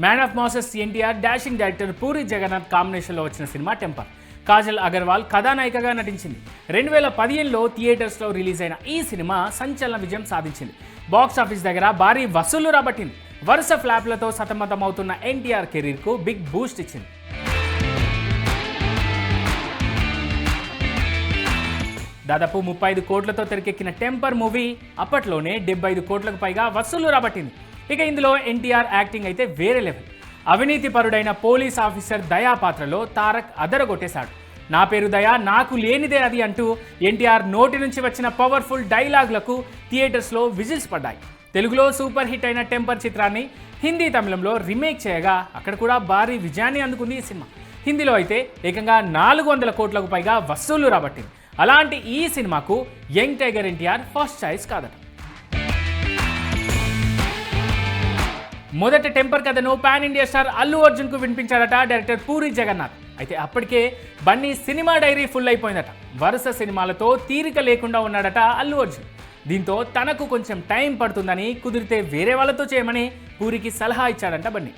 Man of masses NTR dashing director Puri Jagannadh కాంబినేషన్లో వచ్చిన cinema temper. Kajal Agarwal కథానాయికగా నటించింది. రెండు వేల పదిహేనులో థియేటర్స్లో రిలీజ్ అయిన ఈ సినిమా సంచలన విజయం సాధించింది. బాక్స్ ఆఫీస్ దగ్గర భారీ వసూళ్ళు రాబట్టింది. వరుస ఫ్లాప్లతో సతమతమవుతున్న ఎన్టీఆర్ కెరీర్కు బిగ్ బూస్ట్ ఇచ్చింది. దాదాపు ముప్పై ఐదు కోట్లతో తెరకెక్కిన టెంపర్ మూవీ అప్పట్లోనే డెబ్బై ఐదు కోట్లకు పైగా వసూళ్ళు రాబట్టింది. ఇక ఇందులో ఎన్టీఆర్ యాక్టింగ్ అయితే వేరే లెవెల్. అవినీతి పరుడైన పోలీస్ ఆఫీసర్ దయా పాత్రలో తారక్ అదరగొట్టేశాడు. నా పేరు దయా నాకు లేనిదే అది అంటూ ఎన్టీఆర్ నోటి నుంచి వచ్చిన పవర్ఫుల్ డైలాగ్లకు థియేటర్స్లో విజిల్స్ పడ్డాయి. తెలుగులో సూపర్ హిట్ అయిన టెంపర్ చిత్రాన్ని హిందీ తమిళంలో రీమేక్ చేయగా అక్కడ కూడా భారీ విజయాన్ని అందుకుంది ఈ సినిమా. హిందీలో అయితే ఏకంగా నాలుగు వందల కోట్లకు పైగా వసూళ్ళు రాబట్టింది. అలాంటి ఈ సినిమాకు young tiger NTR first choice కాదట. మొదట టెంపర్ కథను పాన్ ఇండియా స్టార్ అల్లు అర్జున్కు వినిపించాడట డైరెక్టర్ పూరి జగన్నాథ్. అయితే అప్పటికే బన్నీ సినిమా డైరీ ఫుల్ అయిపోయిందట. వరుస సినిమాలతో తీరిక లేకుండా ఉన్నాడట అల్లు అర్జున్. దీంతో తనకు కొంచెం టైం పడుతుందని కుదిరితే వేరే వాళ్ళతో చేయమని పూరికి సలహా ఇచ్చాడంట బన్నీ.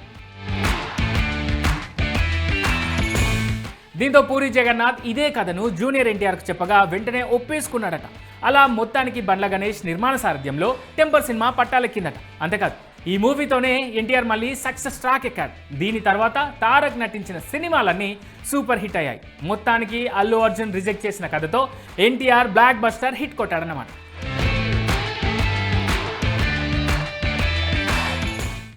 దీంతో పూరి జగన్నాథ్ ఇదే కథను జూనియర్ ఎన్టీఆర్కు చెప్పగా వెంటనే ఒప్పేసుకున్నాడట. అలా మొత్తానికి బండ్ల గణేష్ నిర్మాణ సారథ్యంలో టెంపర్ సినిమా పట్టాలెక్కిందట అంతేకాదు ఈ మూవీతోనే ఎన్టీఆర్ మళ్ళీ సక్సెస్ ట్రాక్ ఎక్కారు. దీని తర్వాత తారక్ నటించిన సినిమాలన్నీ సూపర్ హిట్ అయ్యాయి. మొత్తానికి అల్లు అర్జున్ రిజెక్ట్ చేసిన కథతో ఎన్టీఆర్ బ్లాక్ బస్టర్ హిట్ కొట్టాడన్నమాట.